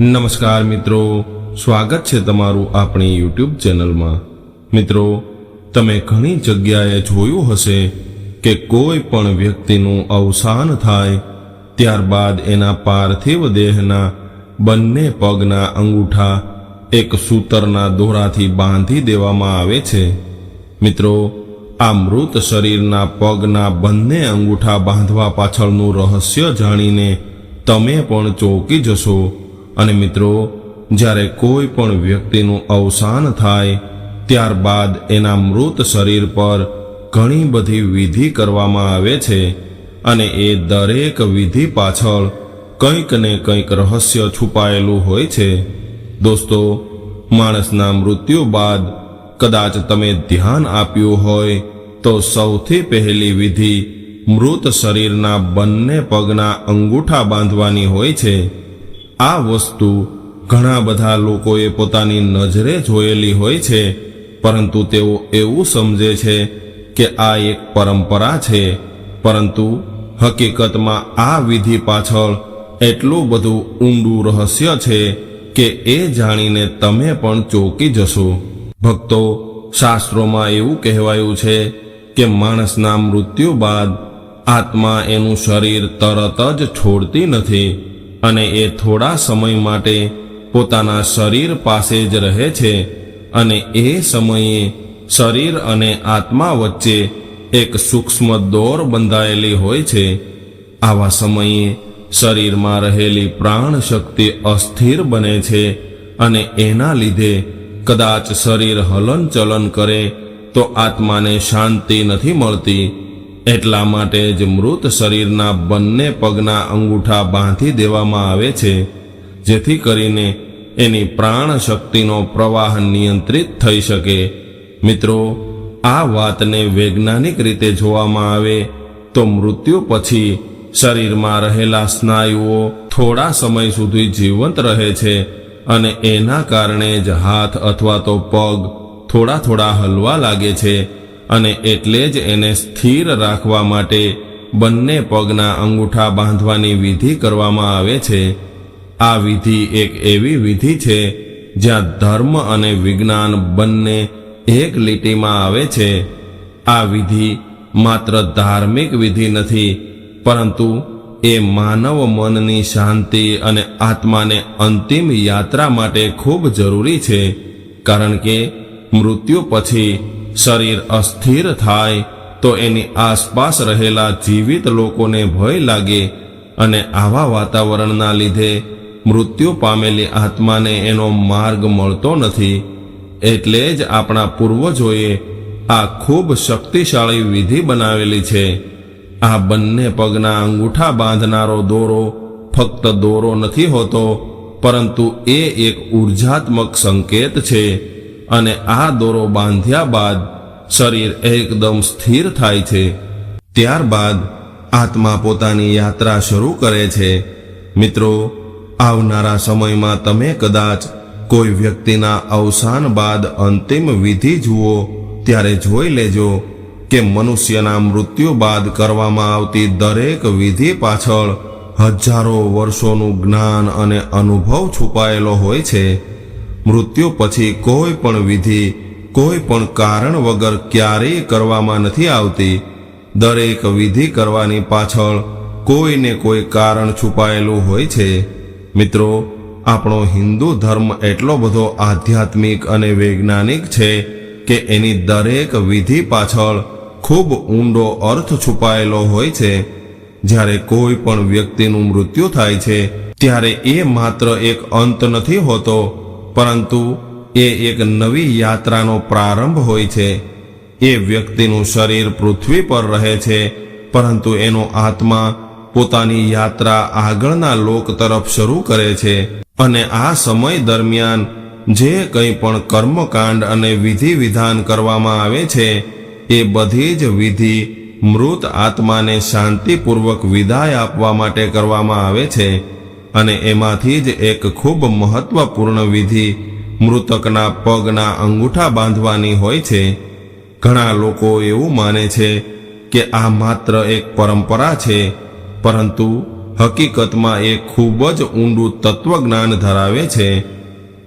નમસ્કાર મિત્રો, સ્વાગત છે તમારું આપણી યુટ્યુબ ચેનલમાં. મિત્રો, તમે ઘણી જગ્યાએ જોયું હશે કે કોઈ પણ વ્યક્તિનું અવસાન થાય, ત્યારબાદ એના પાર્થિવ દેહના બંને પગના અંગૂઠા એક સૂતરના દોરાથી બાંધી દેવામાં આવે છે. મિત્રો, આ મૃત શરીરના પગના બંને અંગૂઠા બાંધવા પાછળનું રહસ્ય જાણીને તમે પણ ચોંકી જશો. અને મિત્રો, જ્યારે કોઈ પણ વ્યક્તિનું અવસાન થાય, ત્યારબાદ એના મૃત શરીર પર ઘણી બધી વિધિ કરવામાં આવે છે અને એ દરેક વિધિ પાછળ કંઈક ને કંઈક રહસ્ય છુપાયેલું હોય છે. દોસ્તો, માણસના મૃત્યુ બાદ કદાચ તમે ધ્યાન આપ્યું હોય, તો સૌથી પહેલી વિધિ મૃત શરીરના બંને પગના અંગૂઠા બાંધવાની હોય છે. આ વસ્તુ ઘણા બધા લોકોએ પોતાની નજરે જોયેલી હોય છે, પરંતુ તેઓ એવું સમજે છે કે આ એક પરંપરા છે, પરંતુ હકીકતમાં આ વિધિ પાછળ એટલું બધું ઊંડું રહસ્ય છે કે એ જાણીને તમે પણ ચોંકી જશો. ભક્તો, શાસ્ત્રોમાં એવું કહેવાયું છે કે માણસના મૃત્યુ બાદ આત્મા એનું શરીર તરત જ છોડતી નથી. અને એ થોડા સમય માટે પોતાના શરીર પાસે જ રહે છે અને એ સમયે શરીર અને આત્મા વચ્ચે એક સૂક્ષ્મ દોર બંધાયેલી હોય છે. આવા સમયે શરીરમાં રહેલી પ્રાણ શક્તિ અસ્થિર બને છે અને એના લીધે કદાચ શરીર હલનચલન કરે તો આત્માને શાંતિ નથી મળતી. એટલા માટે જ મૃત શરીરના બંને પગના અંગૂઠા બાંધી દેવામાં આવે છે, જેથી કરીને એની પ્રાણ શક્તિનો પ્રવાહ નિયંત્રિત થઈ શકે. મિત્રો, આ વાતને વૈજ્ઞાનિક રીતે જોવામાં આવે તો મૃત્યુ પછી શરીરમાં રહેલા સ્નાયુઓ થોડા સમય સુધી જીવંત રહે છે અને એના કારણે જ હાથ અથવા તો પગ થોડા થોડા હલવા લાગે છે. અને એટલે જ એને સ્થિર રાખવા માટે બંને પગના અંગૂઠા બાંધવાની વિધિ કરવામાં આવે છે. આ વિધિ એક એવી વિધિ છે જ્યાં ધર્મ અને વિજ્ઞાન બંને એક લીટીમાં આવે છે. આ વિધિ માત્ર ધાર્મિક વિધિ નથી, પરંતુ એ માનવ મનની શાંતિ અને આત્માને અંતિમ યાત્રા માટે ખૂબ જરૂરી છે, કારણ કે મૃત્યુ પછી શરીર અસ્થિર થાય, તો એની આસપાસ રહેલા જીવિત લોકોને ભય લાગે અને આવા વાતાવરણના લીધે મૃત્યુ પામેલી આત્માને એનો માર્ગ મળતો નથી. એટલે જ આપણા પૂર્વજોએ આ ખૂબ શક્તિશાળી વિધિ બનાવેલી છે. આ બંને પગના અંગૂઠા બાંધનારો દોરો ફક્ત દોરો નથી હોતો, પરંતુ એ એક ઉર્જાત્મક સંકેત છે. અને આ દોરો બાંધ્યા બાદ શરીર એકદમ સ્થિર થાય છે. ત્યારબાદ આત્મા પોતાની યાત્રા શરૂ કરે છે. મિત્રો, આવનારા સમયમાં તમે કદાચ કોઈ વ્યક્તિના અવસાન બાદ અંતિમ વિધિ જુઓ, ત્યારે જોઈ લેજો કે મનુષ્યના મૃત્યુ બાદ કરવામાં આવતી દરેક વિધિ પાછળ હજારો વર્ષોનું જ્ઞાન અને અનુભવ છુપાયેલો હોય છે. મૃત્યુ પછી કોઈ પણ વિધિ, કોઈ પણ કારણ વગર ક્યારેય કરવામાં નથી આવતી. દરેક વિધિ કરવાની પાછળ કોઈને કોઈ કારણ છુપાયેલું હોય છે. મિત્રો, આપણો હિન્દુ ધર્મ એટલો બધો આધ્યાત્મિક અને વૈજ્ઞાનિક છે કે એની દરેક વિધિ પાછળ ખૂબ ઊંડો અર્થ છુપાયેલો હોય છે. જ્યારે કોઈ પણ વ્યક્તિનું મૃત્યુ થાય છે, ત્યારે એ માત્ર એક અંત નથી હોતો પરંતુ એ એક નવી યાત્રાનો પ્રારંભ હોય છે. એ વ્યક્તિનું શરીર પૃથ્વી પર રહે છે, પરંતુ એનો આત્મા પોતાની યાત્રા આગળના લોક તરફ શરૂ કરે છે અને આ સમય દરમિયાન જે કંઈ પણ કર્મકાંડ અને વિધિ વિધાન કરવામાં આવે છે, એ બધી જ વિધિ મૃત આત્માને શાંતિપૂર્વક વિદાય આપવા માટે કરવામાં આવે છે. અને એમાંથી જ એક ખૂબ મહત્વપૂર્ણ વિધિ મૃતકના પગના અંગૂઠા બાંધવાની હોય છે. ઘણા લોકો એવું માને છે કે આ માત્ર એક પરંપરા છે, પરંતુ હકીકતમાં એ ખૂબ જ ઊંડું તત્વજ્ઞાન ધરાવે છે.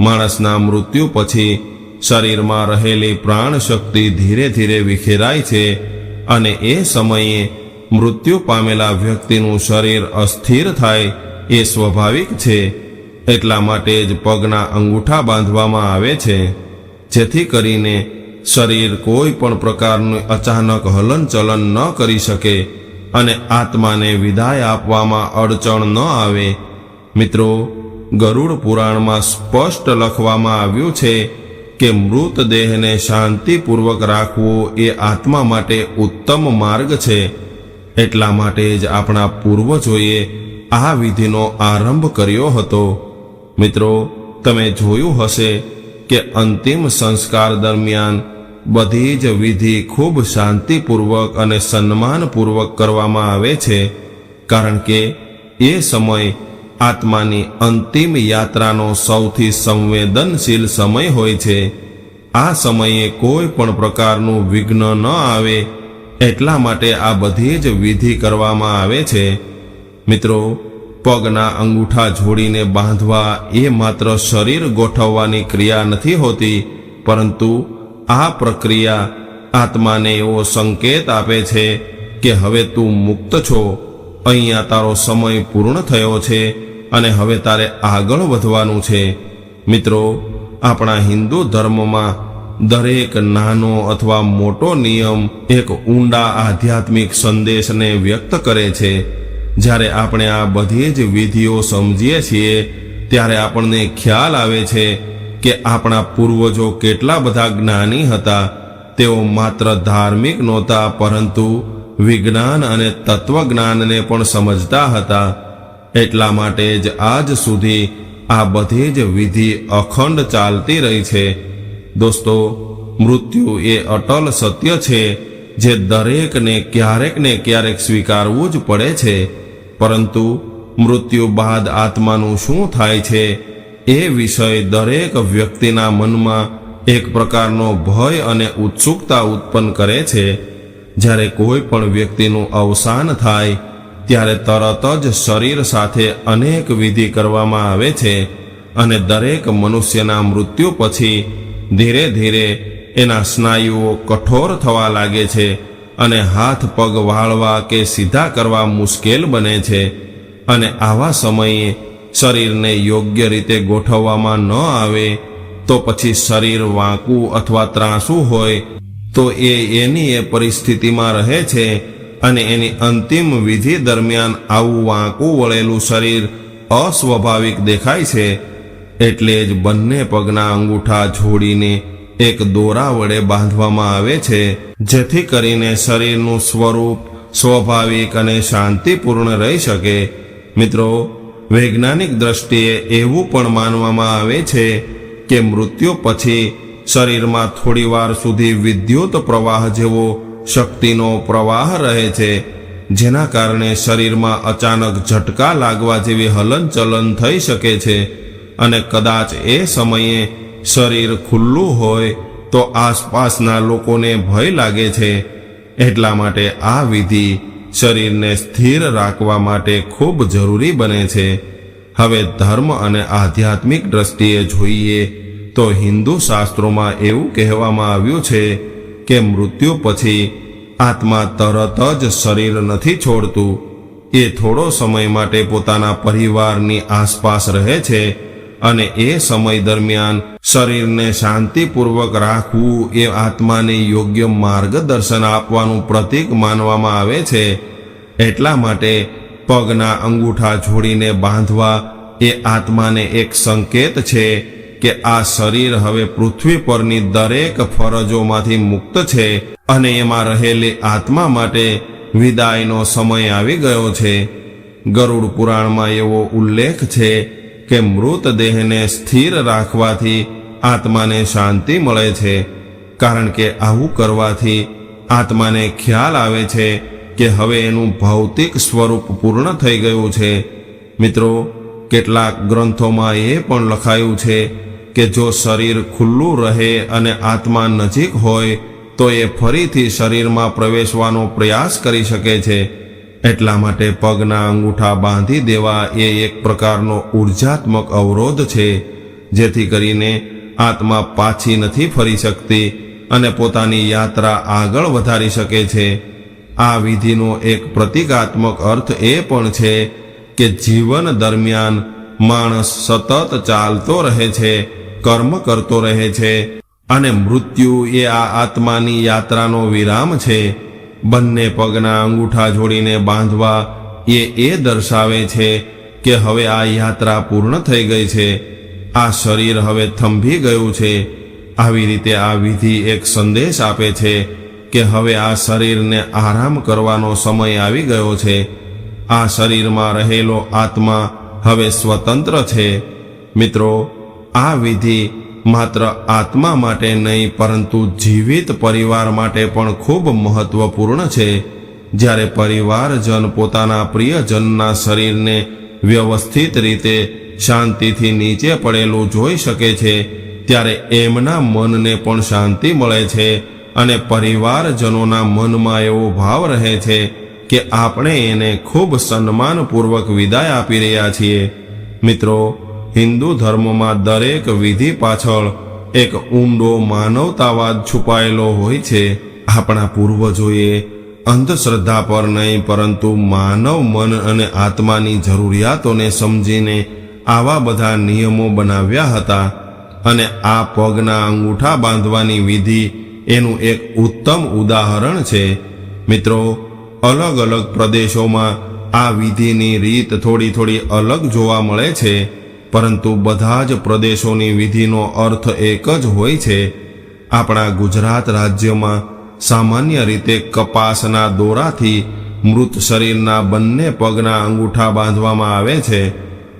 માણસના મૃત્યુ પછી શરીરમાં રહેલી પ્રાણ શક્તિ ધીરે ધીરે વિખેરાય છે અને એ સમયે મૃત્યુ પામેલા વ્યક્તિનું શરીર અસ્થિર થાય એ સ્વાભાવિક છે. એટલા માટે જ પગના અંગૂઠા બાંધવામાં આવે છે. જેથી કરીને શરીર કોઈ પણ પ્રકારનું અચાનક હલનચલન ન કરી શકે અને આત્માને વિદાય આપવામાં અડચણ ન આવે. મિત્રો, ગરુડ પુરાણમાં સ્પષ્ટ લખવામાં આવ્યું છે કે મૃતદેહને શાંતિપૂર્વક રાખવો એ આત્મા માટે ઉત્તમ માર્ગ છે. એટલા માટે જ આપણા પૂર્વજોએ આ વિધિનો આરંભ કર્યો હતો. મિત્રો, તમે જોયું હશે કે અંતિમ સંસ્કાર દરમિયાન બધી જ વિધિ ખૂબ શાંતિપૂર્વક અને સન્માનપૂર્વક કરવામાં આવે છે, કારણ કે એ સમય આત્માની અંતિમ યાત્રાનો સૌથી સંવેદનશીલ સમય હોય છે. આ સમયે કોઈ પણ પ્રકારનું વિઘ્ન ન આવે, એટલા માટે આ બધી જ વિધિ કરવામાં આવે છે. મિત્રો, પગના અંગૂઠા જોડીને બાંધવા એ માત્ર શરીર ગોઠવવાની ક્રિયા નથી હોતી, પરંતુ આ પ્રક્રિયા આત્માને એવો સંકેત આપે છે કે હવે તું મુક્ત છો, અહીંયા તારો સમય પૂર્ણ થયો છે અને હવે તારે આગળ વધવાનું છે. મિત્રો, આપણા હિન્દુ ધર્મમાં દરેક નાનો અથવા મોટો નિયમ એક ઊંડા આધ્યાત્મિક સંદેશને વ્યક્ત કરે છે. જ્યારે આપણે આ બધી જ વિધિઓ સમજીએ છીએ, ત્યારે આપણને ખ્યાલ આવે છે કે આપણા પૂર્વજો કેટલા બધા જ્ઞાની હતા. તેઓ માત્ર ધાર્મિક નહોતા, પરંતુ વિજ્ઞાન અને તત્વજ્ઞાનને પણ સમજતા હતા. એટલા માટે જ આજ સુધી આ બધી જ વિધિ અખંડ ચાલતી રહી છે. દોસ્તો, મૃત્યુ એ અટલ સત્ય છે, જે દરેકને ક્યારેક ને ક્યારેક સ્વીકારવું જ પડે છે. પરંતુ મૃત્યુ બાદ આત્માનું શું થાય છે એ વિષય દરેક વ્યક્તિના મનમાં એક પ્રકારનો ભય અને ઉત્સુકતા ઉત્પન્ન કરે છે. જ્યારે કોઈ પણ વ્યક્તિનું અવસાન થાય, ત્યારે તરત જ શરીર સાથે અનેક વિધિ કરવામાં આવે છે અને દરેક મનુષ્યના મૃત્યુ પછી ધીરે ધીરે એના સ્નાયુઓ કઠોર થવા લાગે છે અને હાથ પગ વાળવા કે સીધા કરવા મુશ્કેલ બને છે અને આવા સમયે શરીરને યોગ્ય રીતે ગોઠવવામાં ન આવે, તો પછી શરીર વાંકું અથવા ત્રાસું હોય, તો એ એની એ પરિસ્થિતિમાં રહે છે અને એની અંતિમ વિધિ દરમિયાન આવું વાંકું વળેલું શરીર અસ્વાભાવિક દેખાય છે, એટલે જ બંને પગના અંગૂઠા જોડીને એક દોરા વડે બાંધવામાં આવે છે, જેથી કરીને શરીરનું સ્વરૂપ સ્વાભાવિક અને શાંતિપૂર્ણ રહી શકે. મિત્રો, વૈજ્ઞાનિક દ્રષ્ટિએ એવું પણ માનવામાં આવે છે કે મૃત્યુ પછી શરીરમાં થોડીવાર સુધી વિદ્યુત પ્રવાહ જેવો શક્તિનો પ્રવાહ રહે છે, જેના કારણે શરીરમાં અચાનક ઝટકા લાગવા જેવી હલનચલન થઈ શકે છે અને કદાચ એ સમયે શરીર ખુલ્લું હોય તો આસપાસના લોકોને ભય લાગે છે. એટલા માટે આ વિધિ શરીરને સ્થિર રાખવા માટે ખૂબ જરૂરી બને છે. હવે ધર્મ અને આધ્યાત્મિક દ્રષ્ટિએ જોઈએ તો હિન્દુ શાસ્ત્રોમાં એવું કહેવામાં આવ્યું છે કે મૃત્યુ પછી આત્મા તરત જ શરીર નથી છોડતું. એ થોડો સમય માટે પોતાના પરિવારની આસપાસ રહે છે અને એ સમય દરમિયાન શરીરને શાંતિપૂર્વક રાખવું એ આત્માને યોગ્ય માર્ગદર્શન આપવાનું પ્રતીક માનવામાં આવે છે. એટલા માટે પગના અંગૂઠા જોડીને બાંધવા એ આત્માને એક સંકેત છે કે આ શરીર હવે પૃથ્વી પરની દરેક ફરજોમાંથી મુક્ત છે અને એમાં રહેલી આત્મા માટે વિદાયનો સમય આવી ગયો છે. ગરુડ પુરાણમાં એવો ઉલ્લેખ છે કે મૃતદેહને સ્થિર રાખવાથી આત્માને શાંતિ મળે છે, કારણ કે આવું કરવાથી આત્માને ખ્યાલ આવે છે કે હવે એનું ભૌતિક સ્વરૂપ પૂર્ણ થઈ ગયું છે. મિત્રો, કેટલાક ગ્રંથોમાં એ પણ લખાયું છે કે જો શરીર ખુલ્લું રહે અને આત્મા નજીક હોય, તો એ ફરીથી શરીરમાં પ્રવેશવાનો પ્રયાસ કરી શકે છે. એટલા માટે પગના અંગૂઠા બાંધી દેવા એ એક પ્રકારનો ઉર્જાત્મક અવરોધ છે, જેથી કરીને આત્મા પાછી નથી ફરી શકતી અને પોતાની યાત્રા આગળ વધારી શકે છે. આ વિધિનો એક પ્રતિકાત્મક અર્થ એ પણ છે કે જીવન દરમિયાન માણસ સતત ચાલતો રહે છે, કર્મ કરતો રહે છે અને મૃત્યુ એ આ આત્માની યાત્રાનો વિરામ છે. બંને પગના અંગૂઠા જોડીને બાંધવા એ એ દર્શાવે છે કે હવે આ યાત્રા પૂર્ણ થઈ ગઈ છે. આ શરીર હવે થંભી ગયું છે. આવી રીતે આ વિધિ એક સંદેશ આપે છે કે હવે આ શરીરને આરામ કરવાનો સમય આવી ગયો છે. આ શરીરમાં રહેલો આત્મા હવે સ્વતંત્ર છે. મિત્રો, આ વિધિ માત્ર આત્મા માટે નહીં, પરંતુ જીવિત પરિવાર માટે પણ ખૂબ મહત્વપૂર્ણ છે. જ્યારે પરિવારજન પોતાના પ્રિયજનના શરીરને વ્યવસ્થિત રીતે શાંતિથી નીચે પડેલું જોઈ શકે છે, ત્યારે એમના મનને પણ શાંતિ મળે છે અને પરિવારજનોના મનમાં એવો ભાવ રહે છે કે આપણે એને ખૂબ સન્માનપૂર્વક વિદાય આપી રહ્યા છીએ. મિત્રો હિન્દુ ધર્મમાં દરેક વિધિ પાછળ એક ઊંડો માનવતાવાદ છુપાયેલો હોય છે. આપણા પૂર્વજોએ અંધશ્રદ્ધા પર નહીં, પરંતુ માનવ મન અને આત્માની જરૂરિયાતોને સમજીને આવા બધા નિયમો બનાવ્યા હતા અને આ પગના અંગૂઠા બાંધવાની વિધિ એનું એક ઉત્તમ ઉદાહરણ છે. મિત્રો, અલગ અલગ પ્રદેશોમાં આ વિધિની રીત થોડી થોડી અલગ જોવા મળે છે. પરંતુ બધા જ પ્રદેશોની વિધિનો અર્થ એક જ હોય છે. આપણા ગુજરાત રાજ્યમાં સામાન્ય રીતે કપાસના દોરાથી મૃત શરીરના બંને પગના અંગૂઠા બાંધવામાં આવે છે.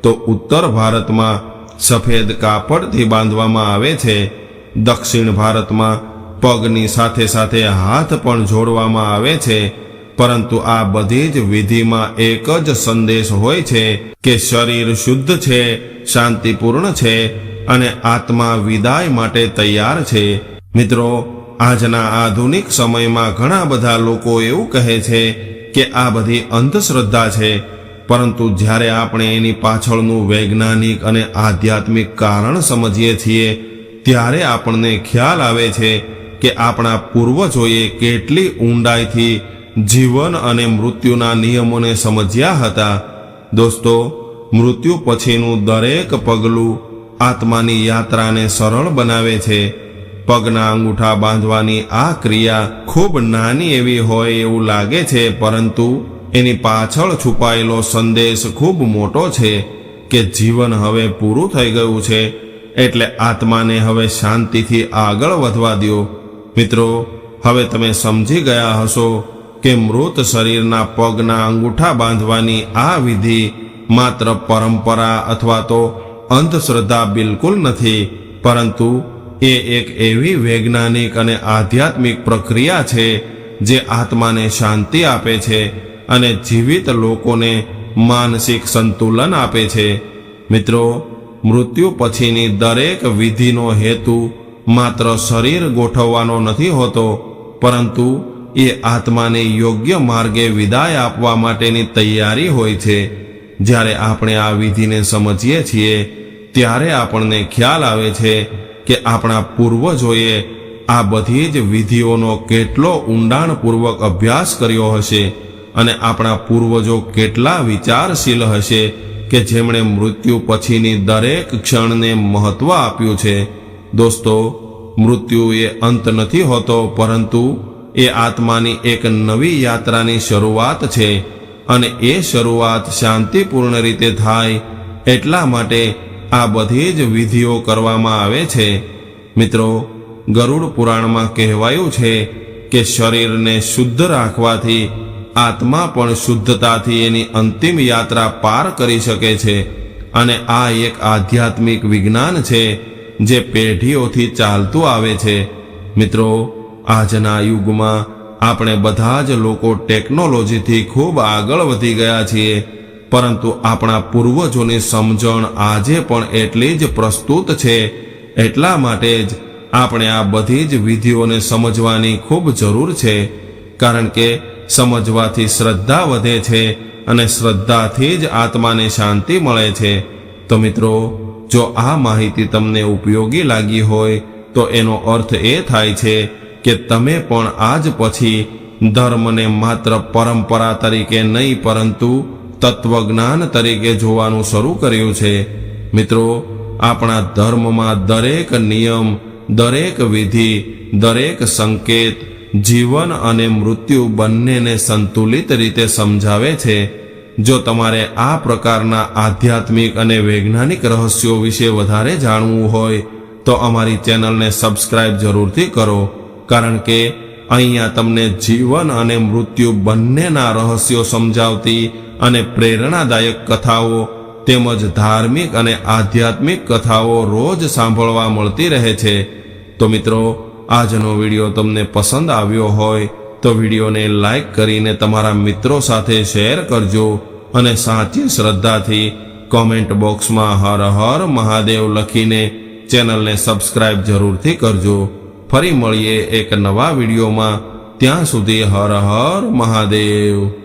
તો ઉત્તર ભારતમાં સફેદ કાપડથી બાંધવામાં આવે છે. દક્ષિણ ભારતમાં પગની સાથે સાથે હાથ પણ જોડવામાં આવે છે. પરંતુ આ બધી જ વિધિમાં એક જ સંદેશ હોય છે કે શરીર શુદ્ધ છે, શાંતિપૂર્ણ છે અને આત્મા વિદાય માટે તૈયાર છે. મિત્રો, આજના આધુનિક સમયમાં ઘણા બધા લોકો એવું કહે છે કે આ બધી અંધશ્રદ્ધા છે, પરંતુ જ્યારે આપણે એની પાછળનું વૈજ્ઞાનિક અને આધ્યાત્મિક કારણ સમજીએ છીએ, ત્યારે આપણને ખ્યાલ આવે છે કે આપણા પૂર્વજોએ કેટલી ઊંડાઈથી જીવન અને મૃત્યુના નિયમોને સમજ્યા હતા. દોસ્તો, મૃત્યુ પછીનું દરેક પગલું આત્માની યાત્રાને સરળ બનાવે છે. પગના અંગૂઠા બાંધવાની આ ક્રિયા ખૂબ નાની એવી હોય એવું લાગે છે, પરંતુ એની પાછળ છુપાયેલો સંદેશ ખૂબ મોટો છે કે જીવન હવે પૂરું થઈ ગયું છે, એટલે આત્માને હવે શાંતિથી આગળ વધવા દો મિત્રો, હવે તમે સમજી ગયા હશો કે મૃત શરીરના પગના અંગૂઠા બાંધવાની આ વિધિ માત્ર પરંપરા અથવા તો અંધશ્રદ્ધા બિલકુલ નથી, પરંતુ એ એક એવી વૈજ્ઞાનિક અને આધ્યાત્મિક પ્રક્રિયા છે જે આત્માને શાંતિ આપે છે અને જીવિત લોકોને માનસિક સંતુલન આપે છે. મિત્રો, મૃત્યુ પછીની દરેક વિધિનો હેતુ માત્ર શરીર ગોઠવવાનો નથી હોતો, પરંતુ એ આત્માને યોગ્ય માર્ગે વિદાય આપવા માટેની તૈયારી હોય છે. જ્યારે આપણે આ વિધિને સમજીએ છીએ, ત્યારે આપણને ખ્યાલ આવે છે કે આપણા પૂર્વજોએ આ બધી જ વિધિઓનો કેટલો ઊંડાણપૂર્વક અભ્યાસ કર્યો હશે અને આપણા પૂર્વજો કેટલા વિચારશીલ હશે કે જેમણે મૃત્યુ પછીની દરેક ક્ષણને મહત્વ આપ્યું છે. દોસ્તો મૃત્યુ એ અંત નથી હોતો, પરંતુ એ આત્માની એક નવી યાત્રાની શરૂઆત છે અને એ શરૂઆત શાંતિપૂર્ણ રીતે થાય એટલા માટે આ બધી જ વિધિઓ કરવામાં આવે છે. મિત્રો, ગરુડ પુરાણમાં કહેવાયું છે કે શરીરને શુદ્ધ રાખવાથી આત્મા પણ શુદ્ધતાથી એની અંતિમ યાત્રા પાર કરી શકે છે અને આ એક આધ્યાત્મિક વિજ્ઞાન છે જે પેઢીઓથી ચાલતું આવે છે. મિત્રો આજના યુગમાં આપણે બધા જ લોકો ટેકનોલોજીથી ખૂબ આગળ વધી ગયા છીએ, પરંતુ આપણા પૂર્વજોની સમજણ આજે પણ એટલી જ પ્રસ્તુત છે, એટલા માટે જ આપણે આ બધી જ વિધિઓને સમજવાની ખૂબ જરૂર છે, કારણ કે સમજવાથી શ્રદ્ધા વધે છે અને શ્રદ્ધાથી જ આત્માને શાંતિ મળે છે. તો મિત્રો, જો આ માહિતી તમને ઉપયોગી લાગી હોય, તો એનો અર્થ એ થાય છે કે તમે પણ આજ પછી ધર્મને માત્ર પરંપરા તરીકે નહીં, પરંતુ તત્વજ્ઞાન તરીકે જોવાનું શરૂ કર્યું છે. મિત્રો, આપણા ધર્મમાં દરેક નિયમ, દરેક વિધિ, દરેક સંકેત, જીવન અને મૃત્યુ બંનેને સંતુલિત રીતે સમજાવે છે. જો તમારે આ પ્રકારના આધ્યાત્મિક અને વૈજ્ઞાનિક રહસ્યો વિશે વધારે જાણવું હોય, તો અમારી ચેનલને સબસ્ક્રાઇબ જરૂરથી કરો. કારણ કે અહીંયા તમને જીવન અને મૃત્યુ બંનેના રહસ્યો સમજાવતી અને પ્રેરણાદાયક કથાઓ તેમજ ધાર્મિક અને આધ્યાત્મિક કથાઓ રોજ સાંભળવા મળતી રહે છે. તો મિત્રો, આજનો વીડિયો તમને પસંદ આવ્યો હોય તો વિડીયોને લાઈક કરીને તમારા મિત્રો સાથે શેર કરજો અને સાચી શ્રદ્ધાથી કોમેન્ટ બોક્સમાં હર હર મહાદેવ લખીને ચેનલને સબસ્ક્રાઇબ જરૂરથી કરજો. ફરી મળીએ એક નવા વિડીયોમાં. ત્યાં સુધી હર હર મહાદેવ.